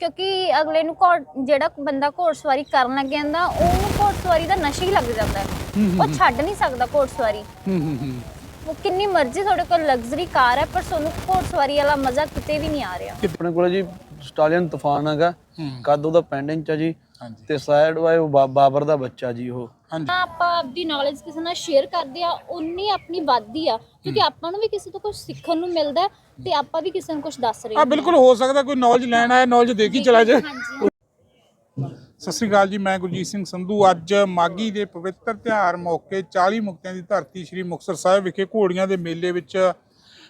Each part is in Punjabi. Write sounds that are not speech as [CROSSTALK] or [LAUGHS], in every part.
ਕਿਉਂਕਿ ਅਗਲੇ ਨੂੰ ਘੋੜ ਜਿਹੜਾ ਬੰਦਾ ਘੋੜਸਵਾਰੀ ਕਰਨ ਲੱਗ ਜਾਂਦਾ ਉਹਨੂੰ ਘੋੜਸਵਾਰੀ ਦਾ ਨਸ਼ਾ ਹੀ ਲੱਗ ਜਾਂਦਾ ਹੈ। ਉਹ ਛੱਡ ਨਹੀਂ ਸਕਦਾ ਘੋੜਸਵਾਰੀ। ਹੂੰ ਹੂੰ ਹੂੰ। ਉਹ ਕਿੰਨੀ ਮਰਜ਼ੀ ਤੁਹਾਡੇ ਕੋਲ ਲਗਜ਼ਰੀ ਕਾਰ ਹੈ ਪਰ ਤੁਹਾਨੂੰ ਘੋੜਸਵਾਰੀ ਵਾਲਾ ਮਜ਼ਾ ਕਿਤੇ ਵੀ ਨਹੀਂ ਆ ਰਿਹਾ। ਆਪਣੇ ਕੋਲ ਜੀ ਸਟਾਲੀਅਨ ਤੂਫਾਨ ਹੈਗਾ। ਹੂੰ। ਕੱਦ ਉਹਦਾ ਪੈਂਡਿੰਗ ਚ ਆ ਜੀ। ਹਾਂਜੀ। ਤੇ ਸਾਈਡ ਵਾਏ ਉਹ ਬਾ- ਬਾਬਰ ਦਾ ਬੱਚਾ ਜੀ ਉਹ। ਹਾਂਜੀ। ਆਪਾਂ ਆਪਦੀ ਨੌਲੇਜ ਕਿਸੇ ਨਾਲ ਸ਼ੇਅਰ ਕਰਦੇ ਆ ਉਨੀ ਆਪਣੀ ਵੱਧਦੀ ਆ ਕਿਉਂਕਿ ਆਪਾਂ ਨੂੰ ਵੀ ਕਿਸੇ ਤੋਂ ਕੁਝ ਸਿੱਖਣ ਨੂੰ ਮਿਲਦਾ ਹੈ ਤੇ ਆਪਾਂ ਵੀ ਕਿਸੇ ਨੂੰ ਕੁਝ ਦੱਸ ਰਹੇ ਆ ਬਿਲਕੁਲ ਹੋ ਸਕਦਾ ਕੋਈ ਨੌਲੇਜ ਲੈਣ ਆਇਆ ਨੌਲੇਜ ਦੇ ਕੇ ਚਲਾ ਜਾਏ। ਹਾਂਜੀ ਸਤਿ ਸ੍ਰੀ ਅਕਾਲ ਜੀ ਮੈਂ ਗੁਰਜੀਤ ਸਿੰਘ ਸੰਧੂ। ਅੱਜ ਮਾਗੀ ਦੇ ਪਵਿੱਤਰ ਤਿਉਹਾਰ ਮੌਕੇ 40 ਮੁਕਤਿਆਂ ਦੀ ਧਰਤੀ ਸ੍ਰੀ ਮੁਕਤਸਰ ਸਾਹਿਬ ਵਿਖੇ ਘੋੜੀਆਂ ਦੇ ਮੇਲੇ ਵਿੱਚ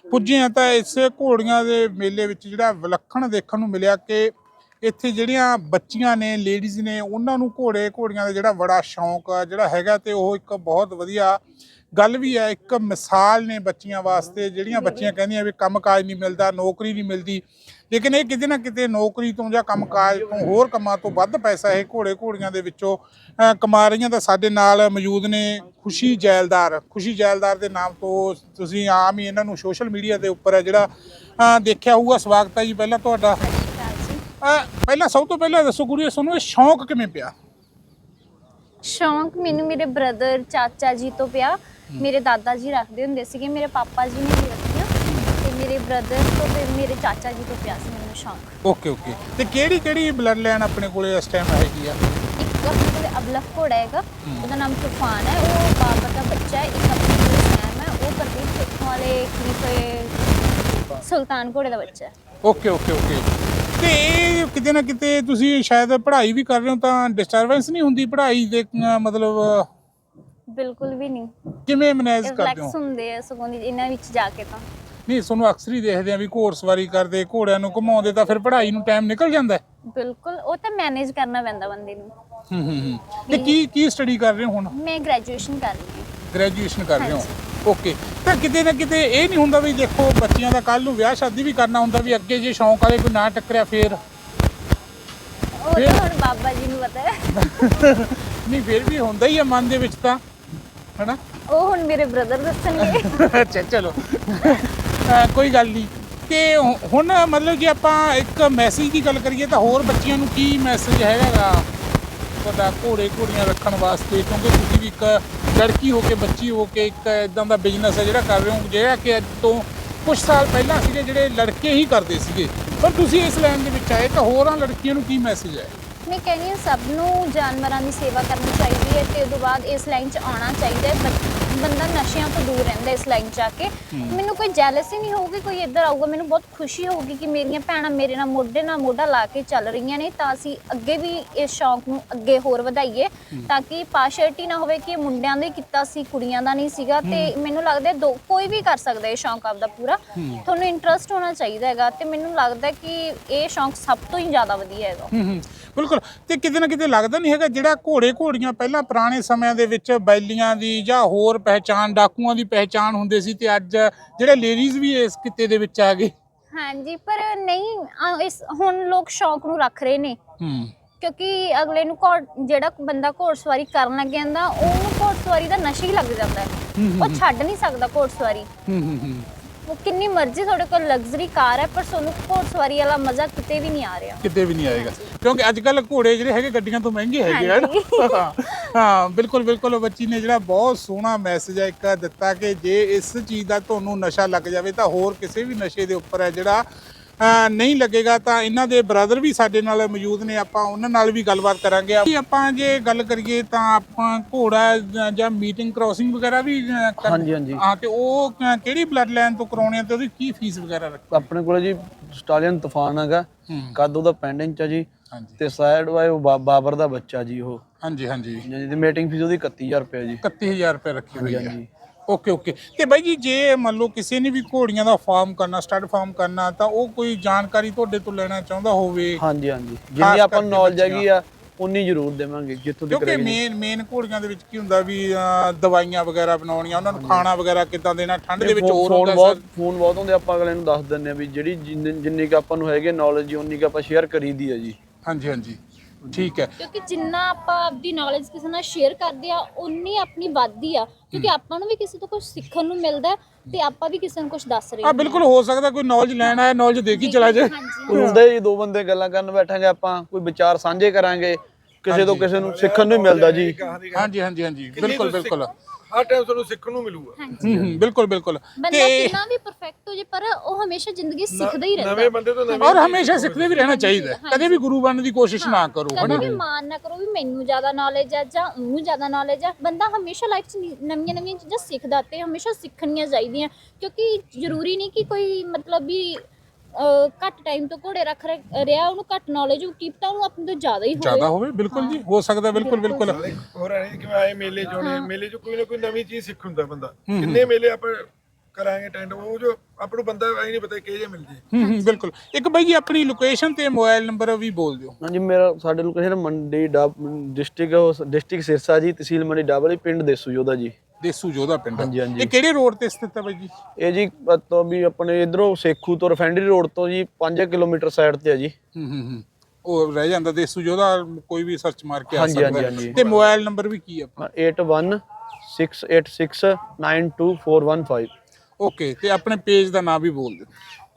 ਪੁੱਜੇ ਹਾਂ। ਤਾਂ ਇਸੇ ਘੋੜੀਆਂ ਦੇ ਮੇਲੇ ਵਿੱਚ ਜਿਹੜਾ ਵਿਲੱਖਣ ਦੇਖਣ ਨੂੰ ਮਿਲਿਆ ਕਿ ਇੱਥੇ ਜਿਹੜੀਆਂ ਬੱਚੀਆਂ ਨੇ ਲੇਡੀਜ਼ ਨੇ, ਉਹਨਾਂ ਨੂੰ ਘੋੜੇ ਘੋੜੀਆਂ ਦਾ ਜਿਹੜਾ ਬੜਾ ਸ਼ੌਂਕ ਆ, ਜਿਹੜਾ ਹੈਗਾ ਤੇ ਉਹ ਇੱਕ ਬਹੁਤ ਵਧੀਆ ਗੱਲ ਵੀ ਹੈ ਇੱਕ ਮਿਸਾਲ ਨੇ ਬੱਚੀਆਂ ਵਾਸਤੇ, ਜਿਹੜੀਆਂ ਬੱਚੀਆਂ ਕਹਿੰਦੀਆਂ ਵੀ ਕੰਮਕਾਜ ਨਹੀਂ ਮਿਲਦਾ, ਨੌਕਰੀ ਨਹੀਂ ਮਿਲਦੀ। ਲੇਕਿਨ ਇਹ ਕਿਤੇ ਨਾ ਕਿਤੇ ਨੌਕਰੀ ਤੋਂ ਜਾਂ ਕੰਮਕਾਜ ਤੋਂ ਹੋਰ ਕੰਮਾਂ ਤੋਂ ਵੱਧ ਪੈਸਾ ਇਹ ਘੋੜੇ ਘੋੜੀਆਂ ਦੇ ਵਿੱਚੋਂ ਕਮਾ ਰਹੀਆਂ ਤਾਂ ਸਾਡੇ ਨਾਲ ਮੌਜੂਦ ਨੇ ਖੁਸ਼ੀ ਜੈਲਦਾਰ। ਖੁਸ਼ੀ ਜੈਲਦਾਰ ਦੇ ਨਾਮ ਤੋਂ ਤੁਸੀਂ ਆਮ ਹੀ ਇਹਨਾਂ ਨੂੰ ਸੋਸ਼ਲ ਮੀਡੀਆ ਦੇ ਉੱਪਰ ਹੈ ਜਿਹੜਾ ਦੇਖਿਆ ਹੋਊਗਾ। ਸਵਾਗਤ ਹੈ ਜੀ ਪਹਿਲਾਂ ਤੁਹਾਡਾ। ਅਹ, ਪਹਿਲਾਂ ਸਭ ਤੋਂ ਪਹਿਲਾਂ ਦੱਸੋ ਗੁਰੂ ਤੁਹਾਨੂੰ ਇਹ ਸ਼ੌਂਕ ਕਿਵੇਂ ਪਿਆ? ਸ਼ੌਂਕ ਮੈਨੂੰ ਮੇਰੇ ਬ੍ਰਦਰ ਚਾਚਾ ਜੀ ਤੋਂ ਪਿਆ। ਮੇਰੇ ਦਾਦਾ ਜੀ ਰੱਖਦੇ ਹੁੰਦੇ ਸੀਗੇ ਮੇਰੇ ਪਾਪਾ ਜੀ ਨੇ ਵੀ ਰੱਖੀਆਂ ਤੇ ਮੇਰੇ ਬ੍ਰਦਰ ਤੋਂ ਤੇ ਮੇਰੇ ਚਾਚਾ ਜੀ ਤੋਂ ਪਿਆ ਸੀ ਮੈਨੂੰ ਸ਼ੌਂਕ। ਓਕੇ ਓਕੇ ਤੇ ਕਿਹੜੀ ਕਿਹੜੀ ਬਲੱਡ ਲਾਈਨ ਆਪਣੇ ਕੋਲੇ ਇਸ ਟਾਈਮ ਹੈਗੀ ਆ? ਇੱਕ ਆਪਣੇ ਕੋਲੇ ਅਬਲਖ ਘੋੜਾ ਹੈਗਾ ਉਹਦਾ ਨਾਮ ਤੂਫਾਨ ਹੈ। ਉਹ ਬਾਬਰ ਦਾ ਬੱਚਾ ਹੈ ਇੱਕ ਆਪਣੇ ਕੋਲੇ ਸੈਮ ਹੈ। ਉਹ ਪ੍ਰਦੀਪ ਸਿੱਖੋਂ ਵਾਲੇ ਖਲੀਫੇ ਸੁਲਤਾਨ ਘੋੜੇ ਦਾ ਬੱਚਾ ਹੈ। ਓਕੇ ਓਕੇ ਓਕੇ ਤੇ ਕਿਤੇ ਨਾ ਕਿਤੇ ਤੁਸੀਂ ਸ਼ਾਇਦ ਪੜ੍ਹਾਈ ਵੀ ਕਰ ਰਹੇ ਹੋ ਤਾਂ ਡਿਸਟਰਬੈਂਸ ਨਹੀਂ ਹੁੰਦੀ ਪੜ੍ਹਾਈ ਦੇ ਅਹ, ਮਤਲਬ ਬਿਲਕੁਲ ਵੀ ਨਹੀਂ। ਕਿਵੇਂ ਮੈਨੇਜ ਕਰਦੇ ਹੋ? ਰਿਲੈਕਸ ਹੁੰਦੇ ਆ ਸਗੋਂ ਦੀ ਇਹਨਾਂ ਵਿੱਚ ਜਾ ਕੇ ਤਾਂ। ਨਹੀਂ ਤੁਹਾਨੂੰ ਅਕਸਰ ਹੀ ਦੇਖਦੇ ਆ ਵੀ ਘੋੜਸਵਾਰੀ ਕਰਦੇ ਘੋੜਿਆਂ ਨੂੰ ਘੁਮਾਉਂਦੇ ਤਾਂ ਫਿਰ ਪੜ੍ਹਾਈ ਨੂੰ ਟਾਈਮ ਨਿਕਲ ਜਾਂਦਾ ਹੈ। ਬਿਲਕੁਲ ਉਹ ਤਾਂ ਮੈਨੇਜ ਕਰਨਾ ਪੈਂਦਾ ਬੰਦੇ ਨੂੰ। ਹੂੰ ਹੂੰ ਹੂੰ। ਤੇ ਕੀ ਕੀ ਸਟੱਡੀ ਕਰ ਰਹੇ ਹੋ ਹੁਣ? ਮੈਂ ਗ੍ਰੈਜੂਏਸ਼ਨ ਕਰ ਰਹੀ ਹਾਂ। ਗ੍ਰੈਜੂਏਸ਼ਨ ਕਰ ਰਹੇ ਹੋ? ਓਕੇ ਤਾਂ ਕਿਤੇ ਨਾ ਕਿਤੇ ਇਹ ਨਹੀਂ ਹੁੰਦਾ ਵੀ ਦੇਖੋ ਬੱਚਿਆਂ ਦਾ ਕੱਲ ਨੂੰ ਵਿਆਹ ਸ਼ਾਦੀ ਵੀ ਕਰਨਾ ਹੁੰਦਾ ਵੀ ਅੱਗੇ ਜੇ ਸ਼ੌਂਕ ਵਾਲੇ ਕੋਈ ਨਾ ਟੱਕਰਿਆ ਫੇਰ। ਉਹ ਤਾਂ ਹੁਣ ਬਾਬਾ ਜੀ ਨੂੰ ਪਤਾ ਹੈ। ਨਹੀਂ ਫੇਰ ਵੀ ਹੁੰਦਾ ਹੀ ਆ ਮਨ ਦੇ ਵਿੱਚ ਤਾਂ ਹੈਨਾ? ਉਹ ਹੁਣ ਮੇਰੇ ਬ੍ਰਦਰ ਦੱਸਣਗੇ। ਅੱਛਾ ਚਲੋ। ਅਹ ਕੋਈ ਗੱਲ ਨਹੀਂ। ਤੇ ਹੁ- ਹੁਣ ਮਤਲਬ ਜੇ ਆਪਾਂ ਇੱਕ ਮੈਸੇਜ ਦੀ ਗੱਲ ਕਰੀਏ ਤਾਂ ਹੋਰ ਬੱਚਿਆਂ ਨੂੰ ਕੀ ਮੈਸੇਜ ਹੈਗਾਗਾ ਤੁਹਾਡਾ ਘੋੜੇ ਘੋੜੀਆਂ ਰੱਖਣ ਵਾਸਤੇ? ਕਿਉਂਕਿ ਤੁਸੀਂ ਵੀ ਇੱਕ ਲੜਕੀ ਹੋ ਕੇ ਬੱਚੀ ਹੋ ਕੇ ਇੱਕ ਇਦਾਂ ਦਾ ਬਿਜ਼ਨਸ ਹੈ ਜਿਹੜਾ ਕਰ ਰਹੇ ਹੋ। ਜਿਹੜਾ ਕਿ ਅੱਜ ਤੋਂ ਕੁਝ ਸਾਲ ਪਹਿਲਾਂ ਸੀਗੇ ਜਿਹੜੇ ਲੜਕੇ ਹੀ ਕਰਦੇ ਸੀਗੇ। ਪਰ ਤੁਸੀਂ ਇਸ ਲਾਈਨ ਦੇ ਵਿੱਚ ਆਏ ਤਾਂ ਹੋਰਾਂ ਲੜਕੀਆਂ ਨੂੰ ਕੀ ਮੈਸੇਜ ਹੈ? ਮੈਂ ਕਹਿੰਦੀ ਹਾਂ ਸਭ ਨੂੰ ਜਾਨਵਰਾਂ ਦੀ ਸੇਵਾ ਕਰਨੀ ਚਾਹੀਦੀ ਹੈ ਤੇ ਉਦੋਂ ਬਾਅਦ ਇਸ ਲਾਈਨ 'ਚ ਆਉਣਾ ਚਾਹੀਦਾ ਹੈ। ਬ- ਬੰਦਾ ਨਸ਼ਿਆਂ ਤੋਂ ਦੂਰ ਰਹਿੰਦਾ ਇਸ ਲਾਈਨ 'ਚ ਆ ਕੇ। ਮੈਨੂੰ ਕੋਈ ਜੈਲਸੀ ਨਹੀਂ ਹੋਊਗੀ ਕੋਈ ਇੱਧਰ ਆਊਗਾ ਮੈਨੂੰ ਬਹੁਤ ਖੁਸ਼ੀ ਹੋਊਗੀ ਕਿ ਮੇਰੀਆਂ ਭੈਣਾਂ ਮੇਰੇ ਨਾਲ ਮੋਢੇ ਨਾਲ ਮੋਢਾ ਲਾ ਕੇ ਚੱਲ ਰਹੀਆਂ ਨੇ ਤਾਂ ਅਸੀਂ ਅੱਗੇ ਵੀ ਇਸ ਸ਼ੌਂਕ ਨੂੰ ਅੱਗੇ ਹੋਰ ਵਧਾਈਏ ਤਾਂ ਕਿ ਪਾਰਸ਼ੈਲਿਟੀ ਨਾ ਹੋਵੇ ਕਿ ਇਹ ਮੁੰਡਿਆਂ ਦਾ ਹੀ ਕੀਤਾ ਸੀ ਕੁੜੀਆਂ ਦਾ ਨਹੀਂ ਸੀਗਾ ਤੇ ਮੈਨੂੰ ਲੱਗਦਾ ਹੈ ਦੋ ਕੋਈ ਵੀ ਕਰ ਸਕਦਾ ਇਹ ਸ਼ੌਂਕ ਆਪਦਾ ਪੂਰਾ। ਤੁਹਾਨੂੰ ਇੰਟਰਸਟ ਹੋਣਾ ਚਾਹੀਦਾ ਹੈਗਾ ਤੇ ਮੈਨੂੰ ਲੱਗਦਾ ਹੈ ਕਿ ਇਹ ਸ਼ੌਂਕ ਸਭ ਤੋਂ ਹੀ ਜ਼ਿਆਦਾ ਵਧੀਆ ਹੈਗਾ। ਹੂੰ ਹੂੰ। ਬਿਲਕੁਲ। ਤੇ ਕਿਤੇ ਨਾ ਕਿਤੇ ਲੱਗਦਾ ਨਹੀਂ ਹੈਗਾ ਜਿਹੜਾ ਘੋੜੇ ਘੋੜੀਆਂ ਪਹਿਲਾਂ ਪੁਰਾਣੇ ਸਮਿਆਂ ਦੇ ਵਿੱਚ ਬੈਲੀਆਂ ਦੀ ਜਾਂ ਹੋਰ ਪਹਿਚਾਨ ਡਾਕੂਆਂ ਦੀ ਪਹਿਚਾਨ ਹੁੰਦੇ ਸੀ ਤੇ ਅੱਜ ਜਿਹੜੇ ਲੇਡੀਜ਼ ਵੀ ਇਸ ਕਿੱਤੇ ਦੇ ਵਿੱਚ ਆ ਗਏ। ਹਾਂਜੀ ਪਰ ਨਹੀਂ ਅ, ਇਸ ਹੁਣ ਲੋਕ ਸ਼ੌਂਕ ਨੂੰ ਰੱਖ ਰਹੇ ਨੇ। ਹੂੰ। ਕਿਉਂਕਿ ਅਗਲੇ ਨੂੰ ਘੋੜ ਜਿਹੜਾ ਬੰਦਾ ਘੋੜਸਵਾਰੀ ਕਰਨ ਲੱਗ ਜਾਂਦਾ ਉਹਨੂੰ ਘੋੜਸਵਾਰੀ ਦਾ ਨਸ਼ਾ ਹੀ ਲੱਗ ਜਾਂਦਾ ਹੈ। ਉਹ ਛੱਡ ਨਹੀਂ ਸਕਦਾ ਘੋੜਸਵਾਰੀ ਹੂੰ ਹੂੰ ਹੂੰ। ਉਹ ਕਿੰਨੀ ਮਰਜ਼ੀ ਤੁਹਾਡੇ ਕੋਲ ਲਗਜ਼ਰੀ ਕਾਰ ਹੈ ਪਰ ਤੁਹਾਨੂੰ ਘੋੜਸਵਾਰੀ ਵਾਲਾ ਮਜ਼ਾ ਕਿਤੇ ਵੀ ਨਹੀਂ ਆ ਰਿਹਾ। ਕਿਤੇ ਵੀ ਨਹੀਂ ਆਏਗਾ। ਕਿਉਂਕਿ ਅੱਜ ਕੱਲ ਘੋੜੇ ਜਿਹੜੇ ਹੈਗੇ ਗੱਡੀਆਂ ਤੋਂ ਮਹਿੰਗੇ ਹੈਗੇ ਆ ਨਾ। ਹਾਂ ਬਿਲਕੁਲ ਬਿਲਕੁਲ। ਬੱਚੀ ਨੇ ਜਿਹੜਾ ਬਹੁਤ ਸੋਹਣਾ ਮੈਸੇਜ ਹੈ ਇੱਕ ਦਿੱਤਾ ਕਿ ਜੇ ਇਸ ਚੀਜ਼ ਦਾ ਤੁਹਾਨੂੰ ਨਸ਼ਾ ਲੱਗ ਜਾਵੇ ਤਾਂ ਹੋਰ ਕਿਸੇ ਵੀ ਨਸ਼ੇ ਦੇ ਉੱਪਰ ਹੈ ਜਿਹੜਾ ਨਹੀਂ ਲੱਗੇਗਾ ਤਾਂ ਇਹਨਾਂ ਦੇ ਬ੍ਰਦਰ ਵੀ ਸਾਡੇ ਨਾਲ ਮੌਜੂਦ ਨੇ ਆਪਾਂ ਉਹਨਾਂ ਨਾਲ ਵੀ ਗੱਲਬਾਤ ਕਰਾਂਗੇ। ਜੇ ਆਪਾਂ ਜੇ ਗੱਲ ਕਰੀਏ ਤਾਂ ਆਪਾਂ ਘੋੜਾ ਜਾਂ- ਜਾਂ ਮੀਟਿੰਗ ਕ੍ਰਾਸਿੰਗ ਵਗੈਰਾ ਵੀ ਹਾਂਜੀ ਹਾਂਜੀ। ਹਾਂ ਤੇ ਉਹ ਕਿਹੜੀ ਬਲੱਡ ਲਾਈਨ ਤੋਂ ਕਰਾਉਣੇ ਆ ਤੇ ਉਹਦੀ ਕੀ ਫੀਸ ਵਗੈਰਾ ਰੱਖ ਆਪਣੇ ਕੋਲ ਜੀ ਸਟਾਲੀਅਨ ਤੂਫਾਨ ਹੈਗਾ ਕੱਦ ਉਹਦਾ ਪੈਂਡਿੰਗ ਚ ਜੀ। ਤੇ ਸਾਈਡ ਵਾਏ ਉਹ ਬਾਬਰ ਦਾ ਬੱਚਾ ਜੀ ਉਹ। ਹਾਂਜੀ ਹਾਂਜੀ। ਜਿਹਦੀ ਮੀਟਿੰਗ ਫੀਸ ਉਹਦੀ 31000 ਰੁਪਏ ਜੀ। 31000 ਰੁਪਏ ਰੱਖੀ ਹੋਈ ਹੈ ਓਕੇ ਓਕੇ ਤੇ ਬਾਈ ਜੀ ਜੇ ਮੰਨ ਲਓ ਕਿਸੇ ਨੇ ਵੀ ਘੋੜੀਆਂ ਦਾ ਫਾਰਮ ਕਰਨਾ ਸਟੱਡ ਫਾਰਮ ਕਰਨਾ ਤਾਂ ਉਹ ਕੋਈ ਜਾਣਕਾਰੀ ਤੁਹਾਡੇ ਤੋਂ ਲੈਣਾ ਚਾਹੁੰਦਾ ਹੋਵੇ? ਹਾਂਜੀ ਹਾਂਜੀ। ਜਿੰਨੀ ਆਪਾਂ ਨੂੰ ਨੌਲੇਜ। ਹੈਗੀ ਆ ਉਨੀ ਜ਼ਰੂਰ ਦੇਵਾਂਗੇ ਜਿੱਥੋਂ ਤੱਕ ਕਿਉਂਕਿ। ਮੇਨ ਮੇਨ ਘੋੜੀਆਂ ਦੇ ਵਿੱਚ ਕੀ ਹੁੰਦਾ ਵੀ ਦਵਾਈਆਂ ਵਗੈਰਾ ਬਣਾਉਣੀਆਂ ਉਹਨਾਂ ਨੂੰ ਖਾਣਾ ਵਗੈਰਾ ਕਿੱਦਾਂ ਦੇਣਾ ਠੰਡ ਦੇ ਵਿੱਚ ਹੋਰ ਹੁੰਦਾ ਬਹੁਤ ਫੋਨ ਬਹੁਤ ਹੁੰਦੇ ਆਪਾਂ ਅਗਲੇ ਨੂੰ ਦੱਸ ਦਿੰਨੇ ਆ ਵੀ ਜਿਹੜੀ ਜਿੰਨੀ ਜਿੰਨੀ ਕੁ ਆਪਾਂ ਨੂੰ ਹੈਗੇ ਨੌਲੇਜ ਉਨੀ ਕੁ ਆਪਾਂ ਸ਼ੇਅਰ ਕਰੀਦੀ ਆ ਜੀ। ਹਾਂਜੀ ਹਾਂਜੀ। ਠੀਕ ਹੈ। ਕਿਉਂਕਿ ਜਿੰਨਾ ਆਪਾਂ ਆਪਦੀ ਨੌਲੇਜ ਕਿਸੇ ਨਾਲ ਸ਼ੇਅਰ ਕਰਦੇ ਆ ਉਨੀ ਆਪਣੀ ਵੱਧਦੀ ਆ। ਕਿਉਂਕਿ ਆਪਾਂ ਨੂੰ ਵੀ ਕਿਸੇ ਤੋਂ ਕੁਝ ਸਿੱਖਣ ਨੂੰ ਮਿਲਦਾ ਹੈ ਤੇ ਆਪਾਂ ਵੀ ਕਿਸੇ ਨੂੰ ਕੁਝ ਦੱਸ ਰਹੇ ਆ ਬਿਲਕੁਲ ਹੋ ਸਕਦਾ ਕੋਈ ਨੌਲੇਜ ਲੈਣ ਆਇਆ ਨੌਲੇਜ ਦੇ ਕੇ ਚਲਾ ਜਾਏ। ਹਾਂਜੀ ਹੁੰਦਾ ਜੀ ਦੋ ਬੰਦੇ ਗੱਲਾਂ ਕਰਨ ਬੈਠਾਂਗੇ ਆਪਾਂ ਕੋਈ ਵਿਚਾਰ ਸਾਂਝੇ ਕਰਾਂਗੇ ਕਿਸੇ ਤੋਂ ਕਿਸੇ ਨੂੰ ਸਿੱਖਣ ਨੂੰ ਮਿਲਦਾ ਜੀ। ਹਾਂਜੀ ਹਾਂਜੀ ਹਾਂਜੀ। ਬਿਲਕੁਲ ਬਿਲਕੁਲ। ਹਰ ਟਾਈਮ ਤੁਹਾਨੂੰ ਸਿੱਖਣ ਨੂੰ ਮਿਲੂਗਾ। ਹਾਂਜੀ। ਹੂੰ ਹੂੰ ਬਿਲਕੁਲ ਬਿਲਕੁਲ। ਬੰਦਾ ਤੇ ਕਿੰਨਾ ਵੀ ਪਰਫੈਕਟ ਹੋ ਜੇ ਪਰ ਉਹ ਹਮੇਸ਼ਾ ਜ਼ਿੰਦਗੀ ਸਿੱਖਦਾ ਹੀ ਰਹਿੰਦਾ। ਨਵੇਂ ਬੰਦੇ ਤੋਂ ਨਵੇਂ ਔਰ ਹਮੇਸ਼ਾ ਸਿੱਖਦੇ ਵੀ ਰਹਿਣਾ ਚਾਹੀਦਾ ਹੈ। ਕਦੇ ਵੀ ਗੁਰੂ ਬਣਨ ਦੀ ਕੋਸ਼ਿਸ਼ ਨਾ ਕਰੋ ਕਦੇ ਹਨਾ? ਵੀ ਮਾਨ ਨਾ ਕਰੋ ਵੀ ਮੈਨੂੰ ਜ਼ਿਆਦਾ ਨੌਲੇਜ ਆ ਜਾਂ ਉਹਨੂੰ ਜ਼ਿਆਦਾ ਨੌਲੇਜ ਆ। ਬੰਦਾ ਹਮੇਸ਼ਾ ਲਾਈਫ 'ਚ ਨਵੀਆਂ ਨਵੀਆਂ ਚੀਜ਼ਾਂ ਸਿੱਖਦਾ ਤੇ ਹਮੇਸ਼ਾ ਸਿੱਖਣੀਆਂ ਚਾਹੀਦੀਆਂ। ਕਿਉਂਕਿ ਜ਼ਰੂਰੀ ਨਹੀਂ ਕਿ ਕੋਈ ਮਤਲਬ ਵੀ ਘੱਟ ਟਾਈਮ ਤੋਂ ਘੋੜੇ ਰੱਖ ਰ- ਰਿਹਾ ਉਹਨੂੰ ਘੱਟ ਨੌਲੇਜ ਹੋ ਕੀ ਪਤਾ ਉਹਨੂੰ ਆਪਣੇ ਤੋਂ ਜ਼ਿਆਦਾ ਹੀ ਹੋਵੇ। ਜ਼ਿਆਦਾ ਹੋਵੇ ਬਿਲਕੁਲ ਜੀ ਹੋ ਸਕਦਾ ਬਿਲਕੁਲ ਬਿਲਕੁਲ। ਹੋਰ ਆਏ ਕਿ ਆਏ ਮੇਲੇ ਚੋਣੇ ਮੇਲੇ ਚ ਕੋਈ ਨਾ ਕੋਈ ਨਵੀਂ ਚੀਜ਼ ਸਿੱਖ ਹੁੰਦਾ ਬੰਦਾ। ਕਿੰਨੇ ਮੇਲੇ ਆਪਾਂ ਕਰਾਂਗੇ ਟੈਂਡ ਉਹ ਜੋ ਆਪਾਂ ਨੂੰ ਬੰਦਾ ਐ ਨਹੀਂ ਪਤਾ ਕਿਹੇ ਜੇ ਮਿਲ ਜੇ ਹੂੰ ਹੂੰ ਬਿਲਕੁਲ। ਇੱਕ ਬਾਈ ਜੀ ਆਪਣੀ ਲੋਕੇਸ਼ਨ ਤੇ ਮੋਬਾਈਲ ਨੰਬਰ ਵੀ ਬੋਲ ਦਿਓ। ਹਾਂਜੀ ਮੇਰਾ ਸਾਡੇ ਲੋਕੇਸ਼ਨ ਮੰਡੀ ਡਿਸਟ੍ਰਿਕਟ ਡਿਸਟ੍ਰਿਕਟ ਸਿਰਸਾ ਜੀ ਤਹਿਸੀਲ ਮੰਡੀ ਡਾਬਲੀ ਪਿੰਡ ਦੇਸੂ ਜੋਦਾ ਜੀ। ਦੇਸੂ ਜੋਧਾ ਪਿੰਡ ਹਾਂਜੀ, ਹਾਂਜੀ। ਇਹ ਕਿਹੜੇ ਰੋਡ ਤੇ ਸਥਿਤ ਹੈ ਬਾਈ ਜੀ? ਇਹ ਜੀ ਤੋਂ ਵੀ ਆਪਣੇ ਇਧਰੋਂ ਸੇਖੂ ਤੋਂ ਰਿਫਾਈਨਰੀ ਰੋਡ ਤੋਂ ਜੀ 5 ਕਿਲੋਮੀਟਰ ਸਾਈਡ ਤੇ ਆ ਜੀ। ਹੂੰ ਹੂੰ ਹੂੰ। ਉਹ ਰਹਿ ਜਾਂਦਾ ਦੇਸੂ ਜੋਧਾ ਕੋਈ ਵੀ ਸਰਚ ਮਾਰ ਕੇ ਆ ਹਾਂਜੀ, ਸਕਦਾ। ਹਾਂਜੀ, ਹੈ। ਹਾਂਜੀ। ਤੇ ਮੋਬਾਈਲ ਨੰਬਰ ਵੀ ਕੀ ਹੈ ਆਪਣਾ 8168692415 ਓਕੇ ਤੇ ਆਪਣੇ ਪੇਜ ਦਾ ਨਾਮ ਵੀ ਬੋਲ ਦਿਓ।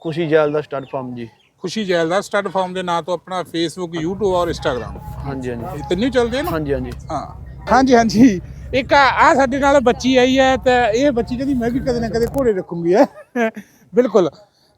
ਖੁਸ਼ੀ ਜੈਲ ਦਾ ਸਟਾਰਟ ਫਾਰਮ ਜੀ। ਖੁਸ਼ੀ ਜੈਲ ਦਾ ਸਟੱਡ ਫਾਰਮ ਦੇ ਨਾਂ ਤੋਂ ਆਪਣਾ ਫੇਸਬੁੱਕ YouTube ਔਰ Instagram ਹਾਂਜੀ ਹਾਂਜੀ। ਇਹ ਤਿੰਨੇ ਚੱਲਦੇ ਆ ਨਾ? ਹਾਂਜੀ ਹਾਂਜੀ। ਹਾਂ। ਹਾਂਜੀ ਹਾਂਜੀ। ਇੱਕ ਆ ਸਾਡੇ ਨਾਲ ਬੱਚੀ ਆਈ ਹੈ ਤੇ ਇਹ ਬੱਚੀ ਕਹਿੰਦੀ, ਮੈਂ ਵੀ ਕਦੇ ਨਾ ਕਦੇ ਘੋੜੇ ਰੱਖੂੰਗੀ ਹੈ। [LAUGHS] ਬਿਲਕੁਲ।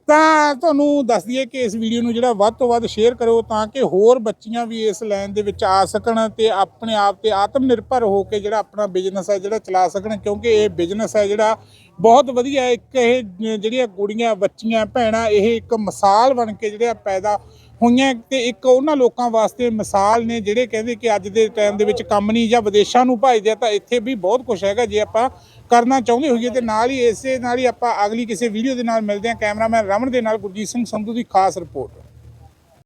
ਤਾਂ ਤੁਹਾਨੂੰ ਦੱਸ ਦਈਏ ਕਿ ਇਸ ਵੀਡੀਓ ਨੂੰ ਜਿਹੜਾ ਵੱਧ ਤੋਂ ਵੱਧ ਸ਼ੇਅਰ ਕਰੋ ਤਾਂ ਕਿ ਹੋਰ ਬੱਚੀਆਂ ਵੀ ਇਸ ਲਾਈਨ ਦੇ ਵਿੱਚ ਆ ਸਕਣ ਤੇ ਆਪਣੇ ਆਪ ਤੇ ਆਤਮ ਨਿਰਭਰ ਹੋ ਕੇ ਜਿਹੜਾ ਆਪਣਾ ਬਿਜ਼ਨਸ ਹੈ ਜਿਹੜਾ ਚਲਾ ਸਕਣ, ਕਿਉਂਕਿ ਇਹ ਬਿਜ਼ਨਸ ਹੈ ਜਿਹੜਾ ਬਹੁਤ ਵਧੀਆ ਇੱਕ ਇਹ ਜਿਹੜੀਆਂ ਕੁੜੀਆਂ, ਬੱਚੀਆਂ, ਭੈਣਾਂ, ਇਹ ਇੱਕ ਮਿਸਾਲ ਬਣ ਕੇ ਜਿਹੜੇ ਪੈਦਾ ਹੋਈਆਂ ਤੇ ਇੱਕ ਉਹਨਾਂ ਲੋਕਾਂ ਵਾਸਤੇ ਮਿਸਾਲ ਨੇ ਜਿਹੜੇ ਕਹਿੰਦੇ ਕਿ ਅੱਜ ਦੇ ਟਾਈਮ ਦੇ ਵਿੱਚ ਕੰਮ ਨਹੀਂ ਜਾਂ ਵਿਦੇਸ਼ਾਂ ਨੂੰ ਭਜਦੇ ਆ, ਤਾਂ ਇੱਥੇ ਵੀ ਬਹੁਤ ਕੁਝ ਹੈਗਾ ਜੇ ਆਪਾਂ ਕਰਨਾ ਚਾਹੁੰਦੇ ਹੋਈਏ ਤੇ ਨਾਲ ਹੀ ਇਸੇ ਨਾਲ ਹੀ ਆਪਾਂ ਅਗਲੀ ਕਿਸੇ ਵੀਡੀਓ ਦੇ ਨਾਲ ਮਿਲਦੇ ਹਾਂ ਕੈਮਰਾਮੈਨ ਰਮਨ ਦੇ ਨਾਲ ਗੁਰਜੀਤ ਸਿੰਘ ਸੰਧੂ ਦੀ ਖਾਸ ਰਿਪੋਰਟ